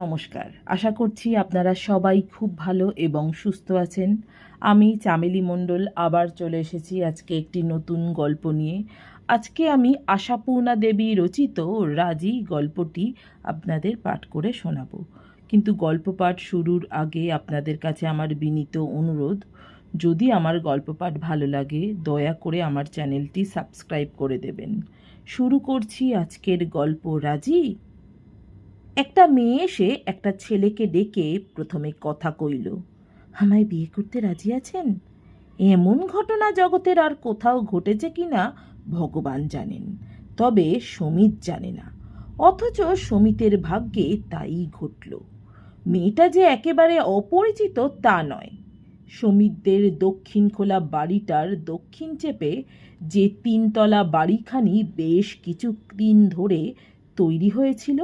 নমস্কার। আশা করছি আপনারা সবাই খুব ভালো এবং সুস্থ আছেন। আমি চামেলি মণ্ডল আবার চলে এসেছি আজকে একটি নতুন গল্প নিয়ে। আজকে আমি আশাপূর্ণা দেবী রচিত রাজি গল্পটি আপনাদের পাঠ করে শোনাবো। কিন্তু গল্প পাঠ শুরুর আগে আপনাদের কাছে আমার বিনীত অনুরোধ, যদি আমার গল্প পাঠ ভালো লাগে, দয়া করে আমার চ্যানেলটি সাবস্ক্রাইব করে দেবেন। শুরু করছি আজকের গল্প রাজি। একটা মেয়ে এসে একটা ছেলেকে ডেকে প্রথমে কথা কইল, আমায় বিয়ে করতে রাজি আছেন? এমন ঘটনা জগতের আর কোথাও ঘটেছে কিনা ভগবান জানেন, তবে সমিত জানে না। অথচ সমিতের ভাগ্যে তাই ঘটল। মেয়েটা যে একেবারে অপরিচিত তা নয়। সমিতদের দক্ষিণ খোলা বাড়িটার দক্ষিণ চেপে যে তিনতলা বাড়িখানি বেশ কিছু দিন ধরে তৈরি হয়েছিল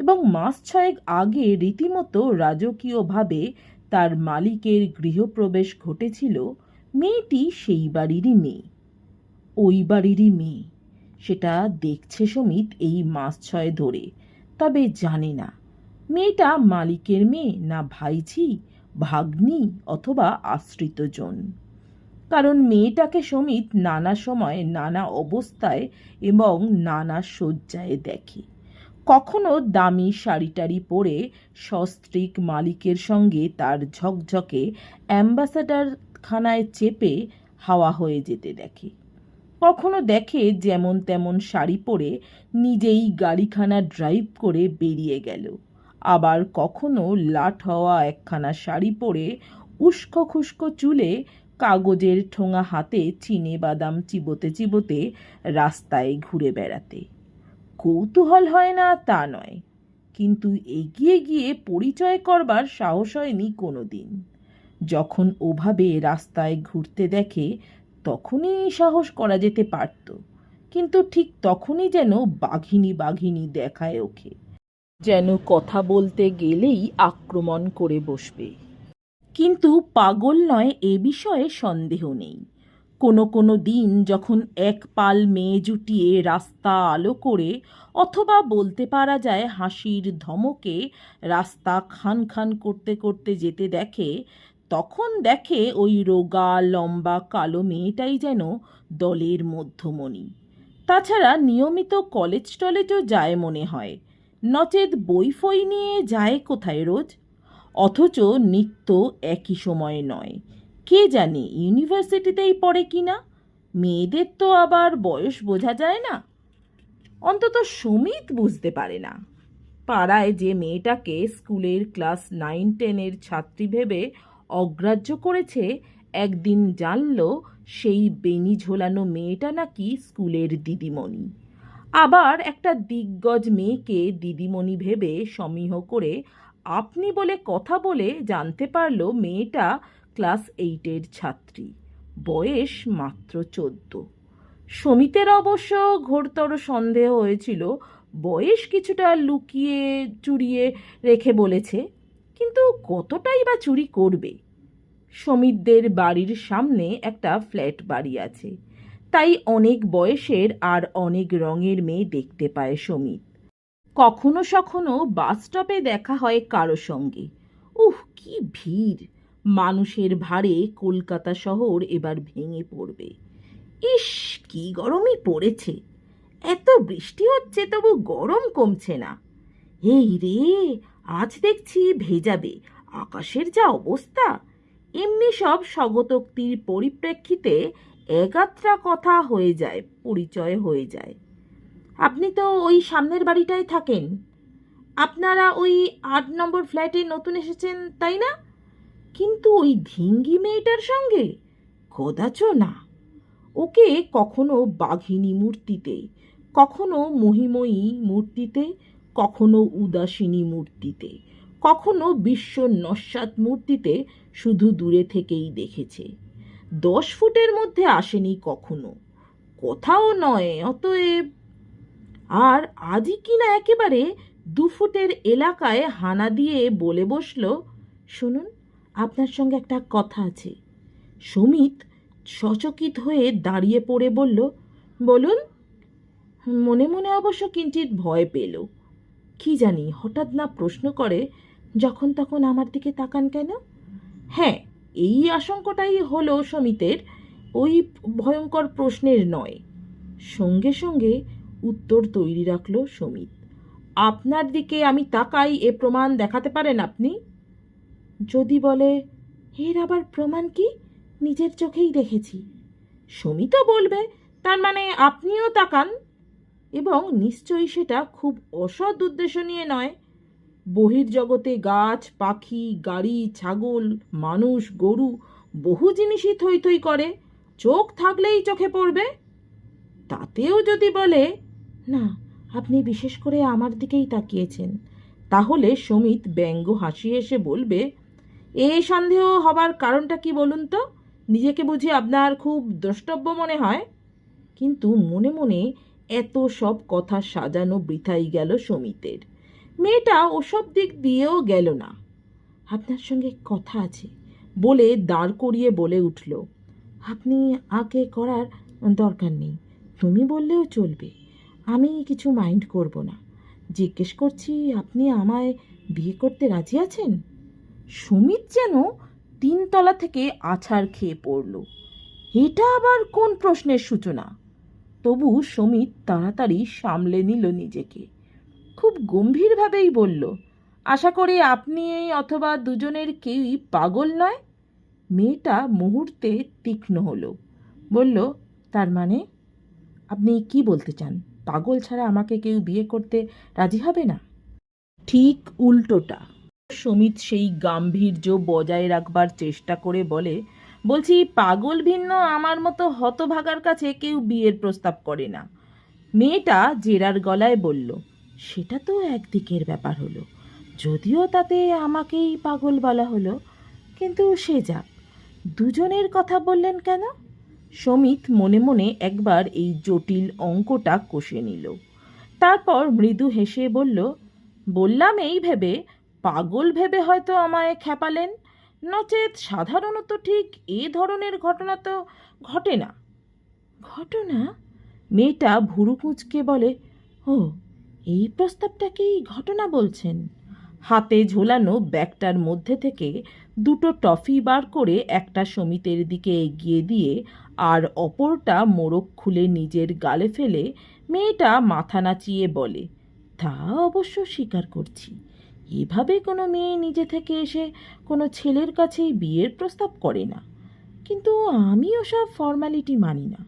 এবং মাস ছয়েক আগে রীতিমতো রাজকীয়ভাবে তার মালিকের গৃহপ্রবেশ ঘটেছিল মেয়েটি সেই বাড়িরই মেয়ে। ওই বাড়িরই মেয়ে। সেটা দেখছে সমিত এই মাস ছয় ধরে, তবে জানে না। মেয়েটা মালিকের মেয়ে না ভাইঝি, ভাগ্নি অথবা আশ্রিতজন। কারণ মেয়েটাকে সমিত নানা সময় নানা অবস্থায় এবং নানা শয্যায় দেখে। কখনো দামি শাড়িটারি পরে সস্ত্রীক মালিকের সঙ্গে তার ঝকঝকে অ্যাম্বাসাডার খানায় চেপে হাওয়া হয়ে যেতে দেখে। কখনো দেখে যেমন তেমন শাড়ি পরে নিজেই গাড়িখানা ড্রাইভ করে বেরিয়ে গেল। আবার কখনো লাট হওয়া একখানা শাড়ি পরে উস্কো খুস্কো চুলে কাগজের ঠোঙা হাতে চিনে বাদাম চিবোতে চিবোতে রাস্তায় ঘুরে বেড়াতে। কৌতূহল হয় না তা নয়। কিন্তু এগিয়ে গিয়ে পরিচয় করবার সাহস হয়নি কোনো দিন যখন ওভাবে রাস্তায় ঘুরতে দেখে তখনই সাহস করা যেতে পারত। কিন্তু ঠিক তখনই যেন বাঘিনী বাঘিনী দেখায় ওকে। যেন কথা বলতে গেলেই আক্রমণ করে বসবে। কিন্তু পাগল নয়, এ বিষয়ে সন্দেহ নেই। কোনো কোনো দিন যখন এক পাল মেয়ে জুটিয়ে রাস্তা আলো করে, অথবা বলতে পারা যায় হাসির ধমকে রাস্তা খান খান করতে করতে যেতে দেখে, তখন দেখে ওই রোগা, লম্বা, কালো মেয়েটাই যেন দলের মধ্যমণি। তাছাড়া নিয়মিত কলেজ টলেজও যায় মনে হয়। নচেত বই ফই নিয়ে যায় কোথায় রোজ? অথচ নিত্য একই সময়ে নয়। কে জানে ইউনিভার্সিটিতেই পড়ে কি না? মেয়েদের তো আবার বয়স বোঝা যায় না। অন্তত সুমিত বুঝতে পারে না। পাড়ায় যে মেয়েটাকে স্কুলের ক্লাস নাইন, টেনের ছাত্রী ভেবে অগ্রাহ্য করেছে, একদিন জানল সেই বেনি ঝোলানো মেয়েটা নাকি স্কুলের দিদিমণি। আবার একটা দিগ্গজ মেয়েকে দিদিমণি ভেবে সমীহ করে, আপনি বলে কথা বলে জানতে পারল মেয়েটা ক্লাস এইটের ছাত্রী। বয়স মাত্র চোদ্দ। সমিতের অবশ্য ঘোরতর সন্দেহ হয়েছিল, বয়স কিছুটা লুকিয়ে চুরিয়ে রেখে বলেছে, কিন্তু কতটাই বা চুরি করবে? সমিতদের বাড়ির সামনে একটা ফ্ল্যাট বাড়ি আছে, তাই অনেক বয়সের আর অনেক রঙের মেয়ে দেখতে পায় সমিত। কখনো সখনো বাস স্টপে দেখা হয় কারও সঙ্গে। উহ, কি ভিড়! মানুষের ভারে কলকাতা শহর এবার ভেঙে পড়বে। ইস, কি গরমই পড়েছে। এত বৃষ্টি হচ্ছে, তবু গরম কমছে না। এই রে, আজ দেখছি ভেজাবে, আকাশের যা অবস্থা। এমনি সব স্বগতোক্তির পরিপ্রেক্ষিতে একাত্রা কথা হয়ে যায়, পরিচয় হয়ে যায়। আপনি তো ওই সামনের বাড়িটায় থাকেন। আপনারা ওই আট নম্বর ফ্ল্যাটে নতুন এসেছেন, তাই না? কিন্তু ওই ধিঙ্গি মেয়েটার সঙ্গে? কদাচ না। ওকে কখনো বাঘিনী মূর্তিতে, কখনো মহিময়ী মূর্তিতে, কখনো উদাসিনী মূর্তিতে, কখনো বিশ্ব নস্বাত মূর্তিতে শুধু দূরে থেকেই দেখেছে। দশ ফুটের মধ্যে আসেনি কখনো। কোথাও নয়, অতএব আর আজই কিনা একেবারে দু ফুটের এলাকায় হানা দিয়ে বলে বসল, শুনুন আপনার সঙ্গে একটা কথা আছে। সুমিত সচকিত হয়ে দাঁড়িয়ে পড়ে বলল, বলুন। মনে মনে অবশ্য কিঞ্চিত ভয় পেল। কি জানি, হঠাৎ না প্রশ্ন করে, যখন তখন আমার দিকে তাকান কেন? হ্যাঁ এই আশঙ্কাটাই হলো সমিতের, ওই ভয়ঙ্কর প্রশ্নের নয়। সঙ্গে সঙ্গে উত্তর তৈরি রাখল সমিত, আপনার দিকে আমি তাকাই, এ প্রমাণ দেখাতে পারেন আপনি? যদি বলে, এর আবার প্রমাণ কি? নিজের চোখেই দেখেছি। সমিতও বলবে, তার মানে আপনিও তাকান। এবং নিশ্চয়ই সেটা খুব অসৎ উদ্দেশ্য নিয়ে নয়। বহির্জগতে গাছ, পাখি, গাড়ি, ছাগল, মানুষ, গরু বহু জিনিসই থই থই করে। চোখ থাকলেই চোখে পড়বে। তাতেও যদি বলে, না, আপনি বিশেষ করে আমার দিকেই তাকিয়েছেন, তাহলে সমিত ব্যঙ্গ হাসি এসে বলবে এই সন্দেহ হবার কারণটা কি বলুন তো? নিজেকে বুঝি আপনার খুব দ্রষ্টব্য মনে হয়। কিন্তু মনে মনে এত সব কথা সাজানো বৃথাই গেল সমিতের। মেয়েটা ওসব দিক দিয়েও গেল না। আপনার সঙ্গে কথা আছে বলে দাঁড় করিয়ে বলে উঠল। আপনি আগে করার দরকার নেই। তুমি বললেও চলবে। আমি কিছু মাইন্ড করব না। জিজ্ঞেস করছি, আপনি আমায় বিয়ে করতে রাজি আছেন? সুমিত যেন তিনতলা থেকে আছাড় খেয়ে পড়ল। এটা আবার কোন প্রশ্নের সূচনা? তবু সমিত তাড়াতাড়ি সামলে নিল নিজেকে। খুব গম্ভীরভাবেই বলল, আশা করি আপনি অথবা দুজনের কেউই পাগল নয়? মেয়েটা মুহূর্তে তীক্ষ্ণ হলো। বলল, তার মানে? আপনি কি বলতে চান? পাগল ছাড়া আমাকে কেউ বিয়ে করতে রাজি হবে না? ঠিক উল্টোটা। সমিত সেই গাম্ভীর্য বজায় রাখবার চেষ্টা করে বলে, বলছি, পাগল ভিন্ন আমার মতো হতভাগার কাছে কেউ বিয়ের প্রস্তাব করে না। মেয়েটা জেরার গলায় বলল, সেটা তো একদিকের ব্যাপার হলো। যদিও তাতে আমাকেই পাগল বলা হলো, কিন্তু সে যাক। দুজনের কথা বললেন কেন? সমিত মনে মনে একবার এই জটিল অঙ্কটা কষে নিল। তারপর মৃদু হেসে বলল, বললাম এই ভেবে পাগল ভেবে হয়তো আমায় খেপালেন নচেত সাধারণত ঠিক এ ধরনের ঘটনা তো ঘটে না। ঘটনা? মেয়েটা ভুরু কুঁচকে বলে, ও, এই প্রস্তাবটাকেই ঘটনা বলছেন? হাতে ঝোলানো ব্যাগটার মধ্যে থেকে দুটো টফি বার করে একটা সমিতের দিকে এগিয়ে দিয়ে আর অপরটা মোড়ক খুলে নিজের গালে ফেলে মেয়েটা মাথা নাচিয়ে বলে, তা অবশ্য স্বীকার করছি। এভাবে কোনো মেয়ে নিজে থেকে এসে কোনো ছেলের কাছেই বিয়ের প্রস্তাব করে না। কিন্তু আমি ওসব ফর্মালিটি মানি না।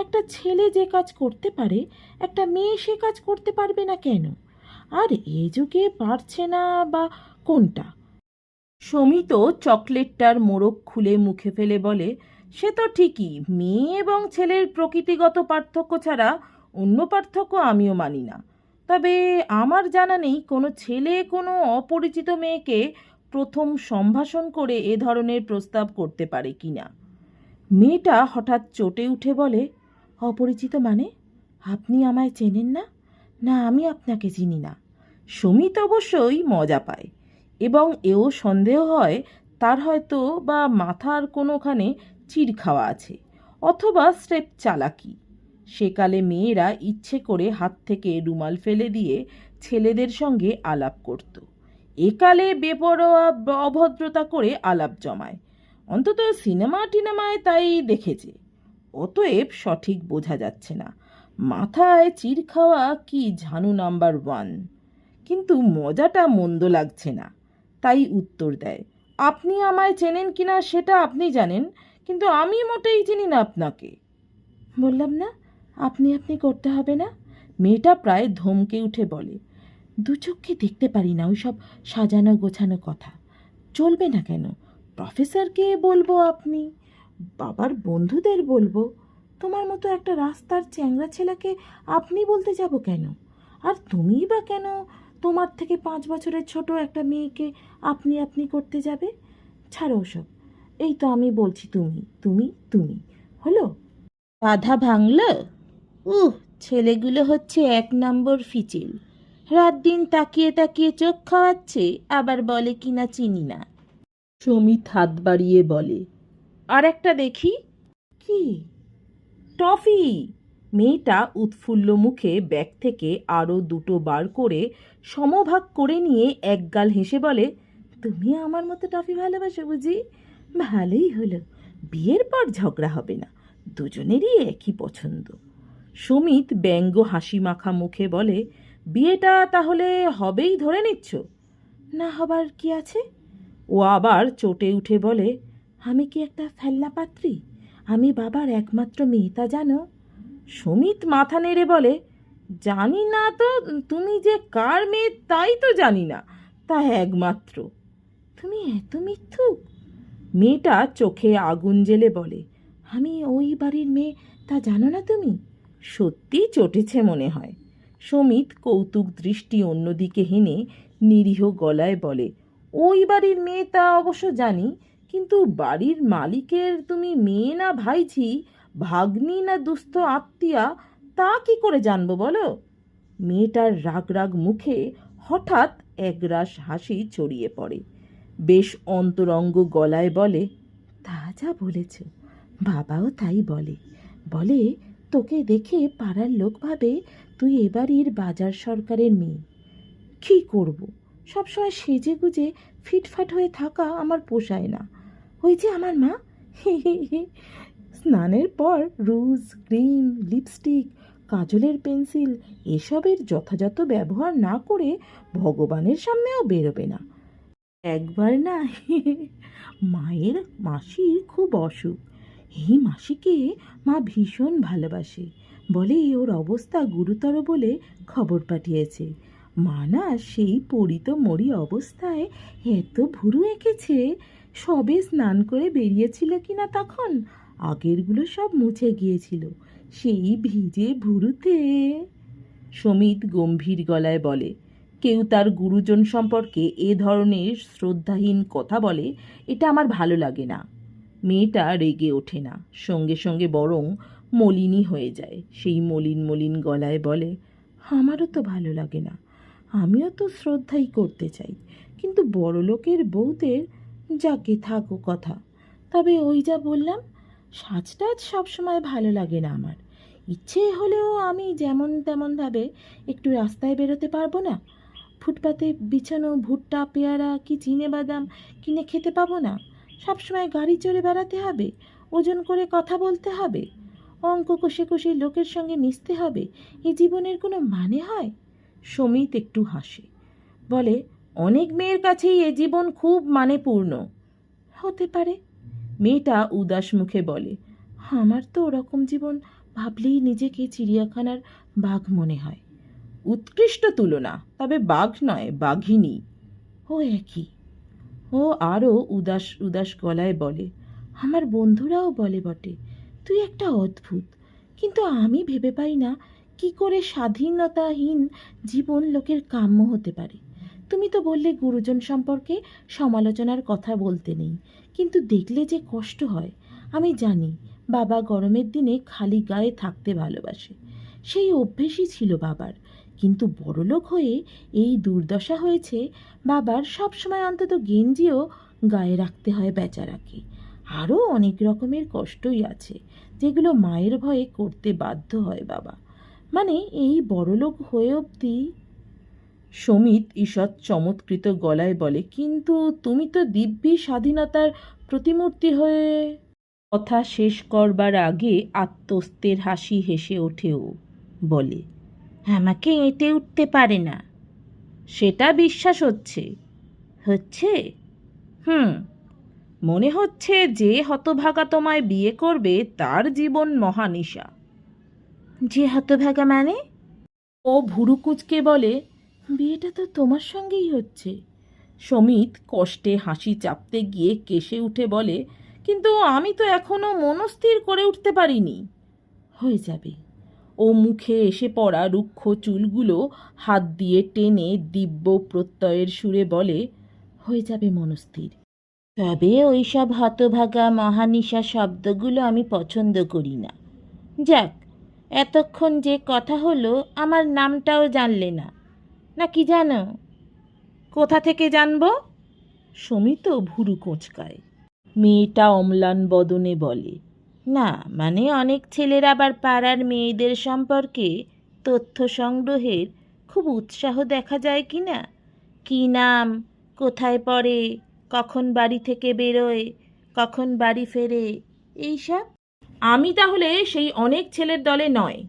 একটা ছেলে যে কাজ করতে পারে, একটা মেয়ে সে কাজ করতে পারবে না কেন? আর এ যুগে পারছে না বা কোনটা? সমিত চকলেটটার মোড়ক খুলে মুখে ফেলে বলে, সে তো ঠিকই, মেয়ে এবং ছেলের প্রকৃতিগত পার্থক্য ছাড়া অন্য পার্থক্য আমিও মানি না। তবে আমার জানা নেই কোনো ছেলে, কোনো অপরিচিত মেয়েকে প্রথম সম্ভাষণ করে এ ধরনের প্রস্তাব করতে পারে কি না? মেয়েটা হঠাৎ চটে উঠে বলে, অপরিচিত মানে? আপনি আমায় চেনেন না? না, আমি আপনাকে চিনি না। সমিত অবশ্যই মজা পায় এবং এও সন্দেহ হয় তার হয়তো বা মাথার কোনোখানে চিড় খাওয়া আছে অথবা স্রেপ চালাকি। সেকালে মেয়েরা ইচ্ছে করে হাত থেকে রুমাল ফেলে দিয়ে ছেলেদের সঙ্গে আলাপ করত। একালে বেপরোয়া অভদ্রতা করে আলাপ জমায়। অন্তত সিনেমা টিনেমায় তাই দেখেছে। অতএব সঠিক বোঝা যাচ্ছে না। মাথায় চির খাওয়া কি ঝানু নাম্বার ওয়ান। কিন্তু মজাটা মন্দ লাগছে না। তাই উত্তর দেয়, আপনি আমায় চেনেন কিনা সেটা আপনি জানেন, কিন্তু আমি মোটেই চিনি না আপনাকে। বললাম, না আপনি আপনি করতে হবে না? মেয়েটা প্রায় ধমকে উঠে বলে, দু চোখে দেখতে পারি না ওইসব সাজানো গোছানো কথা। চলবে না কেন? প্রফেসরকে বলব আপনি? বাবার বন্ধুদের বলব? তোমার মতো একটা রাস্তার চ্যাংরা ছেলেকে আপনি বলতে যাব কেন? আর তুমিই বা কেন তোমার থেকে পাঁচ বছরের ছোট একটা মেয়েকে আপনি আপনি করতে যাবে? ছাড়ো ওসব। এই তো আমি বলছি তুমি তুমি তুমি। হলো? বাধা ভাঙল? উহ ছেলেগুলো হচ্ছে এক নম্বর ফিচিল। রাত দিন তাকিয়ে তাকিয়ে চোখ খাওয়াচ্ছে আবার বলে কিনা চিনি না। সমিত হাত বাড়িয়ে বলে আর একটা দেখি। কি? টফি। মেয়েটা উৎফুল্ল মুখে ব্যাগ থেকে আরও দুটো বার করে সমভাগ করে নিয়ে একগাল হেসে বলে তুমি আমার মতো টফি ভালোবাসো বুঝি? ভালোই হলো। বিয়ের পর ঝগড়া হবে না। দুজনেরই একই পছন্দ। সুমিত ব্যঙ্গ হাসি মাখা মুখে বলে, বিয়েটা তাহলে হবেই ধরে নিচ্ছ। না হবার কি আছে? ও আবার চটে উঠে বলে, আমি কি একটা ফেল্লা পাত্রী? আমি বাবার একমাত্র মেয়ে তা জানো? সুমিত মাথা নেড়ে বলে, জানি না তো, তুমি যে কার মেয়ে তাই তো জানি না, তা একমাত্র। তুমি এত মিথ্যুক? মেয়েটা চোখে আগুন জেলে বলে, আমি ওই বাড়ির মেয়ে, তা জানো না তুমি? সত্যি চটেছে মনে হয়। সমিত কৌতুক দৃষ্টি অন্যদিকে হেনে নিরীহ গলায় বলে, ওই বাড়ির মেয়ে তা অবশ্য জানি, কিন্তু বাড়ির মালিকের তুমি মেয়ে না ভাইঝি, ভাগ্নি না দুস্থ আত্মীয়া, তা কি করে জানব বলো? মেয়েটার রাগ রাগ মুখে হঠাৎ একরাশ হাসি ছড়িয়ে পড়ে। বেশ অন্তরঙ্গ গলায় বলে, তা যা বলেছ, বাবাও তাই বলে। বলে তোকে দেখে পাড়ার লোক ভাবে তুই এবারের বাজার সরকারের মেয়ে। কী করব? সবসময় সেজে গুজে ফিটফাট হয়ে থাকা আমার পোষায় না। ওই যে আমার মা? স্নানের পর রুজ ক্রিম, লিপস্টিক, কাজলের পেন্সিল এসবের যথাযথ ব্যবহার না করে ভগবানের সামনেও বেরোবে না। একবার না মায়ের মাসির খুব অসুখ। এই মাসিকে মা ভীষণ ভালোবাসে। বলে ওর অবস্থা গুরুতর বলে খবর পাঠিয়েছে। মা না সেই পরিত মরি অবস্থায় এত ভুরু এঁকেছে, সবে স্নান করে বেরিয়েছিল কিনা তখন? আগেরগুলো সব মুছে গিয়েছিল। সেই ভিজে ভুরুতে সমিত গম্ভীর গলায় বলে, কেউ তার গুরুজন সম্পর্কে এ ধরনের শ্রদ্ধাহীন কথা বলে, এটা আমার ভালো লাগে না। মেয়েটা রেগে ওঠে না। সঙ্গে সঙ্গে বরং মলিনী হয়ে যায়। সেই মলিন মলিন গলায় বলে, আমারও তো ভালো লাগে না। আমিও তো শ্রদ্ধাই করতে চাই। কিন্তু বড়লোকের বউদের যাকে থাকো কথা। তবে ওই যা বললাম, সাজটাজ সবসময় ভালো লাগে না আমার। ইচ্ছে হলেও আমি যেমন তেমনভাবে একটু রাস্তায় বেরোতে পারব না। ফুটপাতে বিছানো ভুট্টা, পেয়ারা, কি চিনে বাদাম কিনে খেতে পাবো না। সবসময় গাড়ি চড়ে বেড়াতে হবে, ওজন করে কথা বলতে হবে। অঙ্ক কষে কষে লোকের সঙ্গে মিশতে হবে, এ জীবনের কোনো মানে হয়? সমিত একটু হাসে। বলে, অনেক মেয়ের কাছেই এ জীবন খুব মানেপূর্ণ। হতে পারে। মেয়েটা উদাস মুখে বলে, আমার তো ওরকম জীবন ভাবলেই নিজেকে চিড়িয়াখানার বাঘ মনে হয়। উৎকৃষ্ট তুলনা, তবে বাঘ নয়, বাঘিনী। ও একই। ও আরও উদাস উদাস গলায় বলে, আমার বন্ধুরাও বলে বটে, তুই একটা অদ্ভুত। কিন্তু আমি ভেবে পাই না কি করে স্বাধীনতাহীন জীবন লোকের কাম্য হতে পারে। তুমি তো বললে গুরুজন সম্পর্কে সমালোচনার কথা বলতে নেই, কিন্তু দেখলে যে কষ্ট হয়। আমি জানি, বাবা গরমের দিনে খালি গায়ে থাকতে ভালোবাসে। সেই অভ্যেসই ছিল বাবার কিন্তু বড়লোক হয়ে এই দুর্দশা হয়েছে, বাবার সবসময় অন্তত গেঞ্জিও গায়ে রাখতে হয় বেচারাকে। আরও অনেক রকমের কষ্টই আছে, যেগুলো মায়ের ভয়ে করতে বাধ্য হয় বাবা। মানে এই বড়লোক হয়ে অবধি সমিত ঈষৎ চমৎকৃত গলায় বলে, কিন্তু তুমি তো দিব্যি স্বাধীনতার প্রতিমূর্তি হয়ে কথা শেষ করবার আগে আত্মস্তের হাসি হেসে ওঠেও, বলে। আমাকে এঁটে উঠতে পারে না। সেটা বিশ্বাস হচ্ছে। হচ্ছে? হুম। মনে হচ্ছে যে হতভাগা তোমায় বিয়ে করবে তার জীবন মহানিশা। যে হতভাগা মানে? ও ভুরু কুচকে বলে বিয়েটা তো তোমার সঙ্গেই হচ্ছে। সমিত কষ্টে হাসি চাপতে গিয়ে কেসে উঠে বলে কিন্তু আমি তো এখনও মনস্থির করে উঠতে পারিনি। হয়ে যাবে। ও মুখে এসে পড়া রুক্ষ চুলগুলো হাত দিয়ে টেনে দিব্য প্রত্যয়ের সুরে বলে, হয়ে যাবে মনস্থির। তবে ওইসব হতভাগা মহানিশা শব্দগুলো আমি পছন্দ করি না। যাক, এতক্ষণ যে কথা হলো, আমার নামটাও জানলে না। না কি জানো? কোথা থেকে জানব? সমিত ভুরু কোঁচকায়। মেয়েটা অম্লান বদনে বলে না মানে অনেক ছেলের আবার পাড়ার মেয়েদের সম্পর্কে তথ্য সংগ্রহের খুব উৎসাহ দেখা যায় কি না? কী নাম? কোথায় পড়ে? কখন বাড়ি থেকে বেরোয়? কখন বাড়ি ফেরে? এইসব? আমি তাহলে সেই অনেক ছেলের দলে নয়।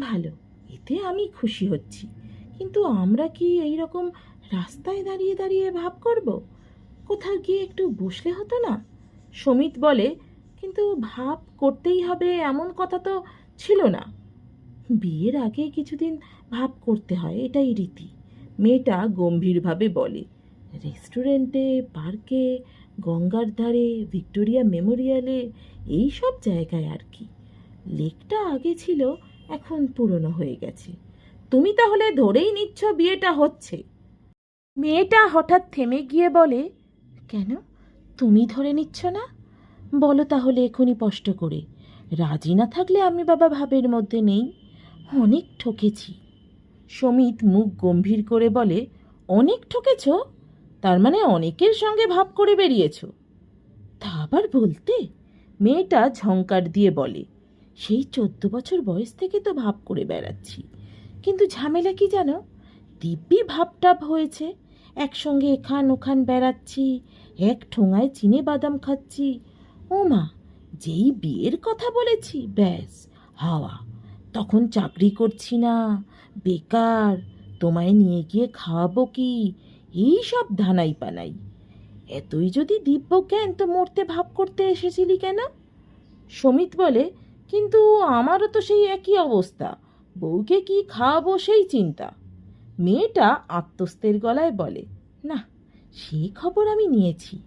ভালো, এতে আমি খুশি হচ্ছি। কিন্তু আমরা কি এই রকম রাস্তায় দাঁড়িয়ে দাঁড়িয়ে ভাব করব? কোথাও গিয়ে একটু বসলে হতো না? সমিত বলে কিন্তু ভাব করতেই হবে এমন কথা তো ছিল না। বিয়ের আগে কিছুদিন ভাব করতে হয়, এটাই রীতি। মেয়েটা গম্ভীরভাবে বলে, রেস্টুরেন্টে, পার্কে, গঙ্গার ধারে, ভিক্টোরিয়া মেমোরিয়ালে, এই সব জায়গায় আর কি। লেকটা আগে ছিল, এখন পুরনো হয়ে গেছে। তুমি তাহলে ধরেই নিচ্ছ বিয়েটা হচ্ছে। মেয়েটা হঠাৎ থেমে গিয়ে বলে, কেন? তুমি ধরে নিচ্ছ না? বলো তাহলে এখনই স্পষ্ট করে। রাজি না থাকলে আমি বাবা ভাবের মধ্যে নেই। অনেক ঠকেছি। সমিত মুখ গম্ভীর করে বলে, অনেক ঠকেছ? তার মানে অনেকের সঙ্গে ভাব করে বেরিয়েছ? তা আবার বলতে? মেয়েটা ঝঙ্কার দিয়ে বলে, সেই চোদ্দ বছর বয়স থেকে তো ভাব করে বেড়াচ্ছি। কিন্তু ঝামেলা কি জানো? দিব্যি ভাবটাপ হয়েছে। একসঙ্গে এখান ওখান বেড়াচ্ছি, এক ঠোঙায় চিনে বাদাম খাচ্ছি ও মা, যেই বিয়ের কথা বলেছি, ব্যাস, হাওয়া। তখন চাকরি করছি না, বেকার, তোমায় নিয়ে গিয়ে খাওয়াবো কি? এই সব ধানাই পানাই। এতই যদি দিব্য জ্ঞান তো মরতে ভাব করতে এসেছিলি কেন? সমিত বলে, কিন্তু আমারও তো সেই একই অবস্থা, বউকে কি খাওয়াবো সেই চিন্তা? মেয়েটা আত্মস্থের গলায় বলে, না সেই খবর আমি নিয়েছি।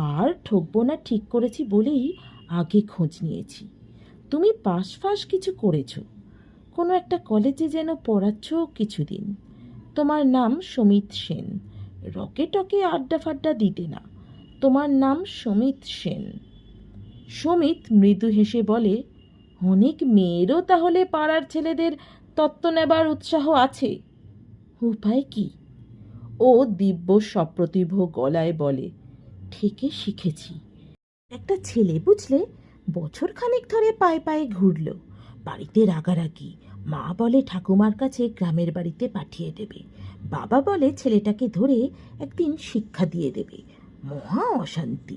আর ঠকবো না ঠিক করেছি বলেই আগে খোঁজ নিয়েছি। তুমি পাশ ফাঁস কিছু করেছ। কোনো একটা কলেজে যেন পড়াচ্ছ কিছুদিন। তোমার নাম সমিত সেন। রকে টকে আড্ডা ফাড্ডা দিতে না। তোমার নাম সমিত সেন। সমিত মৃদু হেসে বলে, অনেক মেয়েরও তাহলে পাড়ার ছেলেদের তত্ত্ব নেবার উৎসাহ আছে। উপায় কি? ও দিব্য সপ্রতিভ গলায় বলে থেকে শিখেছি। একটা ছেলে, বুঝলে? বছর খানেক ধরে পায়ে পায়ে ঘুরল। বাড়িতে রাগারাগি। মা বলে ঠাকুমার কাছে গ্রামের বাড়িতে পাঠিয়ে দেবে। বাবা বলে ছেলেটাকে ধরে একদিন শিক্ষা দিয়ে দেবে। মহা অশান্তি।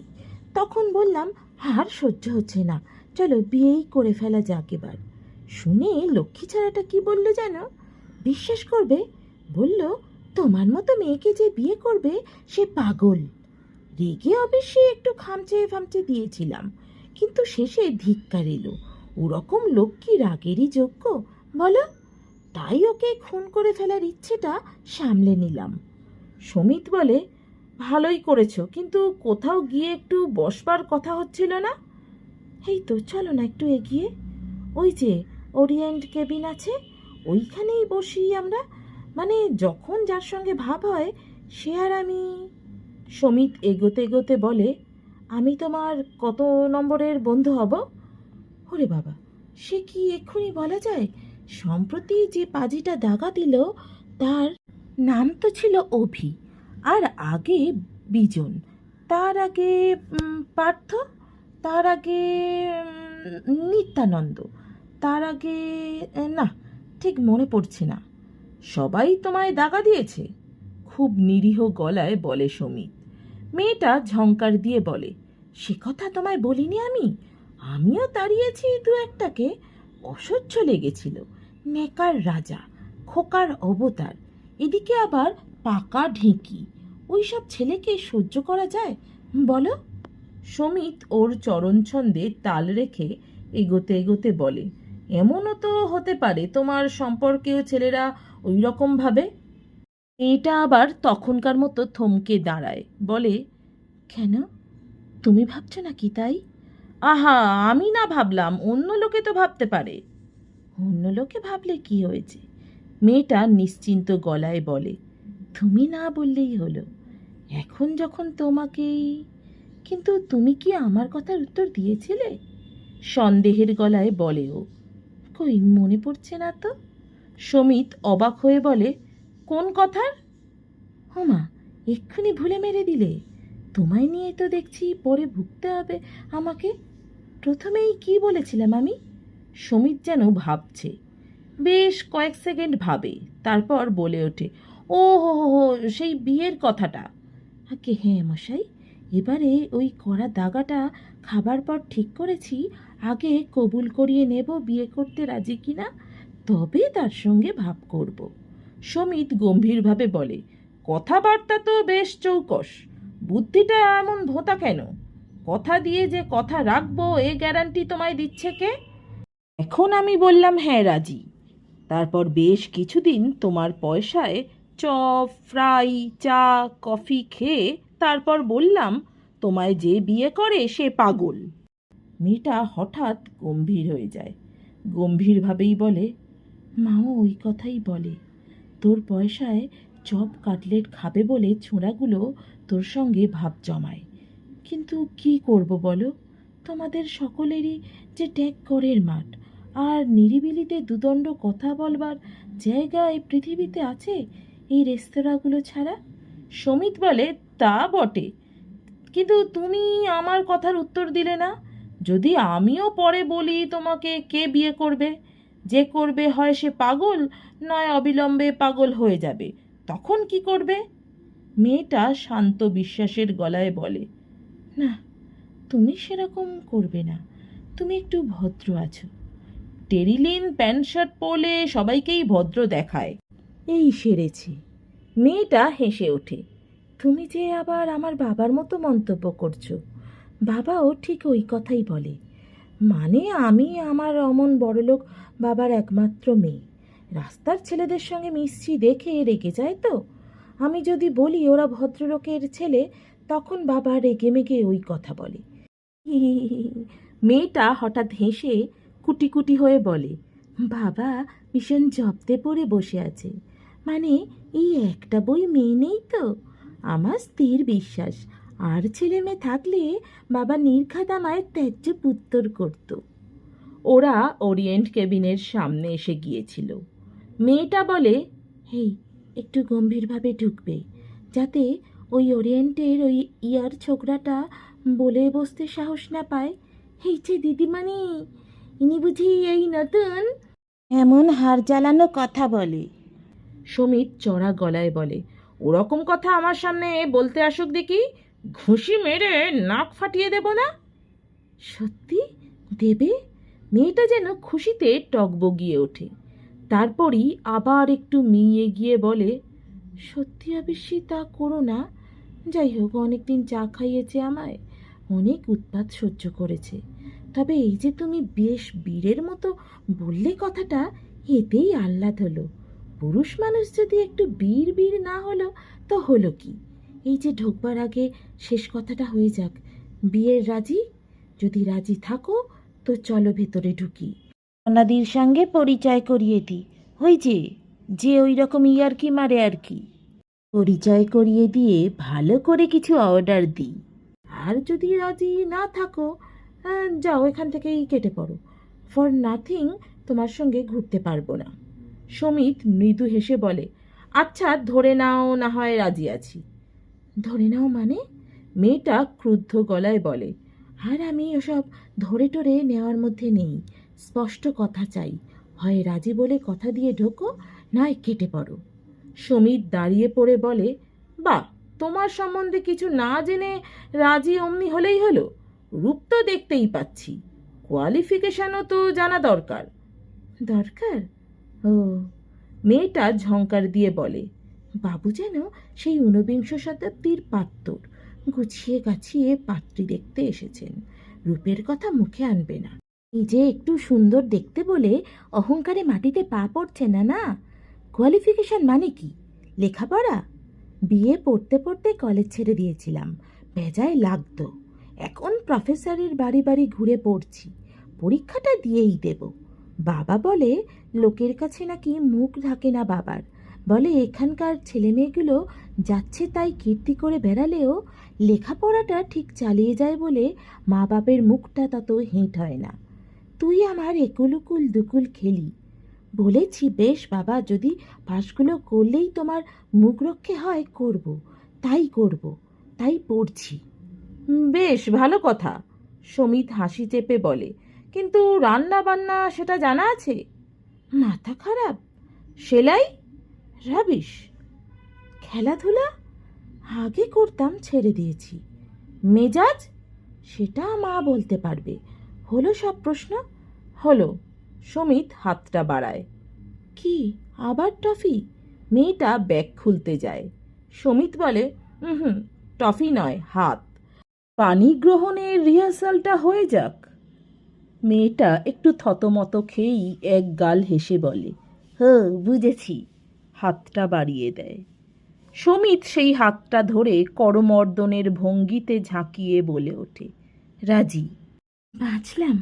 তখন বললাম, আর সহ্য হচ্ছে না। চলো বিয়েই করে ফেলা যাক এবার। শুনে লক্ষ্মী ছাড়াটা কি বলল যেন বিশ্বাস করবে? বলল, তোমার মতো মেয়েকে যে বিয়ে করবে, সে পাগল। রেগে অবশ্যই একটু খামচে ফামচে দিয়েছিলাম। কিন্তু শেষে ধিক্কার এলো, ওরকম লোক কি রাগেরই যোগ্য? বলো। তাই ওকে খুন করে ফেলার ইচ্ছেটা সামলে নিলাম। সমিত বলে, ভালোই করেছ, কিন্তু কোথাও গিয়ে একটু বসবার কথা হচ্ছিল না? এই তো, চলো না একটু এগিয়ে। ওই যে, ওরিয়েন্ট কেবিন আছে, ওইখানেই বসি আমরা। মানে যখন যার সঙ্গে ভাব হয়, সে আর আমি সমিত এগোতে এগোতে বলে, আমি তোমার কত নম্বরের বন্ধু হব? ওরে বাবা, সে কি এক্ষুনি বলা যায়? সম্প্রতি যে পাজিটা দাগা দিল, তার নাম তো ছিল অভি, আর আগে বিজন। তার আগে পার্থ, তার আগে নিত্যানন্দ, তার আগে না, ঠিক মনে পড়ছে না। সবাই তোমায় দাগা দিয়েছে? খুব নিরীহ গলায় বলে সমিত মেয়েটা ঝঙ্কার দিয়ে বলে, সে কথা তোমায় বলিনি আমি? আমিও তাড়িয়েছি দু একটাকে। অসহ্য লেগেছিল। নেকার রাজা, খোকার অবতার, এদিকে আবার পাকা ঢেঁকি। ওই সব ছেলেকে সহ্য করা যায়? বলো? সমিত ওর চরণ ছন্দে তাল রেখে এগোতে এগোতে বলে, এমনও তো হতে পারে তোমার সম্পর্কেও ছেলেরা ওই রকম ভাবে মেয়েটা আবার তখনকার মতো থমকে দাঁড়ায়। বলে, কেন? তুমি ভাবছ নাকি তাই? আহা, আমি না ভাবলাম, অন্য লোকে তো ভাবতে পারে। অন্য লোকে ভাবলে কি হয়েছে? মেয়েটা নিশ্চিন্ত গলায় বলে, তুমি না বললেই হলো। এখন যখন তোমাকেই, কিন্তু তুমি কি আমার কথার উত্তর দিয়েছিলে? সন্দেহের গলায় বলে ও, কই, মনে পড়ছে না তো? সমিত অবাক হয়ে বলে কোন কথার? হোমা এক্ষুনি ভুলে মেরে দিলে। তোমায় নিয়ে তো দেখছি পরে ভুগতে হবে। আমাকে প্রথমেই কি বলেছিলাম আমি? সমিত যেন ভাবছে। বেশ কয়েক সেকেন্ড ভাবে, তারপর বলে ওঠে, ও হো হো হো, সেই বিয়ের কথাটা। আগে হ্যাঁ মশাই, এবারে ওই কড়া দাগাটা খাবার পর ঠিক করেছি, আগে কবুল করিয়ে নেব বিয়ে করতে রাজি কিনা, তবে তার সঙ্গে ভাব করব। সমিত গম্ভীরভাবে বলে, কথাবার্তা তো বেশ চৌকস। বুদ্ধিটা এমন ভোঁতা কেন? কথা দিয়ে যে কথা রাখব, এ গ্যারান্টি তোমায় দিচ্ছে কে? এখন আমি বললাম হ্যাঁ রাজি। তারপর বেশ কিছুদিন তোমার পয়সায় চপ, ফ্রাই, চা, কফি খেয়ে তারপর বললাম, তোমায় যে বিয়ে করে সে পাগল। মেয়েটা হঠাৎ গম্ভীর হয়ে যায়। গম্ভীরভাবেই বলে, মাও ওই কথাই বলে। তোর পয়সায় চপ, কাটলেট খাবে বলে ছোঁড়াগুলো তোর সঙ্গে ভাব জমায়। কিন্তু কি করব বলো? তোমাদের সকলেরই যে ট্যাগ করের মাঠ, আর নিরিবিলিতে দুদণ্ড কথা বলবার জায়গা এই পৃথিবীতে আছে এই রেস্তোরাঁগুলো ছাড়া? সমিত বলে, তা বটে। কিন্তু তুমি আমার কথার উত্তর দিলে না? যদি আমিও পরে বলি তোমাকে কে বিয়ে করবে? যে করবে হয় সে পাগল, নয় অবিলম্বে পাগল হয়ে যাবে। তখন কি করবে? মেয়েটা শান্ত বিশ্বাসের গলায় বলে, না, তুমি সেরকম করবে না। তুমি একটু ভদ্র আছো। টেরিলিন প্যান্ট শার্ট পরলে সবাইকেই ভদ্র দেখায়। এই সেরেছে। মেয়েটা হেসে ওঠে, তুমি যে আবার আমার বাবার মতো মন্তব্য করছ? বাবাও ঠিক ওই কথাই বলে। মানে আমি আমার অমন বড়লোক বাবার একমাত্র মেয়ে। রাস্তার ছেলেদের সঙ্গে মিশছি দেখে রেগে যায় তো। আমি যদি বলি ওরা ভদ্রলোকের ছেলে, তখন বাবা রেগে মেগে ওই কথা বলে। মেয়েটা হঠাৎ হেসে কুটি কুটি হয়ে বলে, বাবা, ভীষণ জব্দে পড়ে বসে আছে। মানে এই একটা বই মেয়ে নেই তো? আমার স্থির বিশ্বাস আর ছেলে মেয়ে থাকলে বাবা নির্ঘাত আমায় ত্যায্য পুত্তর করত। ওরা ওরিয়েন্ট কেবিনের সামনে এসে গিয়েছিল। মেয়েটা বলে হেই একটু গম্ভীরভাবে ঢুকবে যাতে ওই ওরিয়েন্টের ওই ইয়ার ছোকরাটা বলে বসতে সাহস না পায়। এই যে দিদিমানি ইনি বুঝি এই নতুন? এমন হার জ্বালানো কথা বলে। সমিত চড়া গলায় বলে ওরকম কথা আমার সামনে বলতে আসুক দেখি। ঘুষি মেরে নাক ফাটিয়ে দেব না? সত্যি? দেবে? মেয়েটা যেন খুশিতে টকবগিয়ে ওঠে। তারপরই আবার একটু মিইয়ে গিয়ে বলে, সত্যি অবশ্যই তা করো না। যাই হোক, অনেকদিন চা খাইয়েছে আমায়। অনেক উৎপাত সহ্য করেছে। তবে এই যে তুমি বেশ বীরের মতো বললে কথাটা, এতেই আহ্লাদ হলো। পুরুষ মানুষ যদি একটু বীর বীর না হলো, তো হলো কি? এই যে ঢোকবার আগে শেষ কথাটা হয়ে যাক। বিয়ের রাজি? যদি রাজি থাকো, তো চলো ভেতরে ঢুকি। অনাদির সঙ্গে পরিচয় করিয়ে দিই ওই যে যে ওই রকম ইয়ার কি মারে আর কি। পরিচয় করিয়ে দিয়ে ভালো করে কিছু অর্ডার দিই। আর যদি রাজি না থাকো যাও এখান থেকেই কেটে পড়ো। ফর নাথিং তোমার সঙ্গে ঘুরতে পারব না। সমিত মৃদু হেসে বলে আচ্ছা ধরে নাও, না হয় রাজি আছি। ধরে নাও মানে? মেয়েটা ক্রুদ্ধ গলায় বলে, আর আমি ওসব ধরে টরে নেওয়ার মধ্যে নেই। স্পষ্ট কথা চাই। হয় রাজি বলে কথা দিয়ে ঢোকো, নয় কেটে পড়ো। সমীর দাঁড়িয়ে পড়ে বলে, বা, তোমার সম্বন্ধে কিছু না জেনে রাজি অমনি হলেই হলো? রূপ তো দেখতেই পাচ্ছি। কোয়ালিফিকেশনও তো জানা দরকার। দরকার? ও। মেয়েটা ঝঙ্কার দিয়ে বলে বাবু যেন সেই ঊনবিংশ শতাব্দীর পাত্তর গুছিয়ে গাছিয়ে পাত্রী দেখতে এসেছেন। রূপের কথা মুখে আনবে না। নিজে একটু সুন্দর দেখতে বলে অহংকারে মাটিতে পা পড়ছে না না? কোয়ালিফিকেশন মানে কি? লেখাপড়া? বিয়ে পড়তে পড়তে কলেজ ছেড়ে দিয়েছিলাম। বেজায় লাগতো। এখন প্রফেসরের বাড়ি বাড়ি ঘুরে পড়ছি। পরীক্ষাটা দিয়েই দেব। বাবা বলে, লোকের কাছে নাকি মুখ ঢাকে না বাবার। বলে, এখানকার ছেলেমেয়েগুলো যাচ্ছে তাই কীর্তি করে বেড়ালেও লেখাপড়াটা ঠিক চালিয়ে যায় বলে মা বাপের মুখটা তত হেঁট হয় না। তুই আমার একুলুকুল দুকুল খেলি। বলেছি, বেশ বাবা, যদি পাশগুলো করলেই তোমার মুখ রক্ষে হয়, করব। তাই করব, তাই পড়ছি। বেশ, ভালো কথা। সমিত হাসি চেপে বলে, কিন্তু রান্না বান্না সেটা জানা আছে? মাথা খারাপ। সেলাই? রাবিশ, খেলাধুলা আগে করতাম ছেড়ে দিয়েছি। মেজাজ সেটা মা বলতে পারবে। হলো সব প্রশ্ন? হলো। সমিত হাতটা বাড়ায়। কি? আবার টফি? মেয়েটা ব্যাগ খুলতে যায়। সমিত বলে হুম, টফি নয়, হাত। পানি গ্রহণের রিহার্সালটা হয়ে যাক। মেয়েটা একটু থতমত খেয়েই এক গাল হেসে বলে হ বুঝেছি। হাতটা বাড়িয়ে দেয়। সমিত সেই হাতটা ধরে করমর্দনের ভঙ্গিতে ঝাঁকিয়ে বলে ওঠে, রাজি। বাঁচলাম।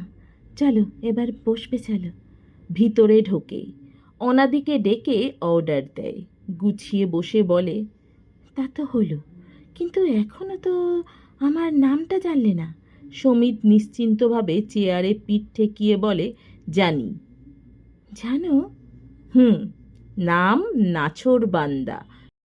চলো, এবার বসবে, চলো। ভিতরে ঢোকে, অনাদিকে ডেকে অর্ডার দেয়। গুছিয়ে বসে বলে, তা তো হলো, কিন্তু এখনও তো আমার নামটা জানলে না। সমিত নিশ্চিন্তভাবে চেয়ারে পিঠ ঠেকিয়ে বলে, জানি। জানো? হুম। নাম নাছর বান্দা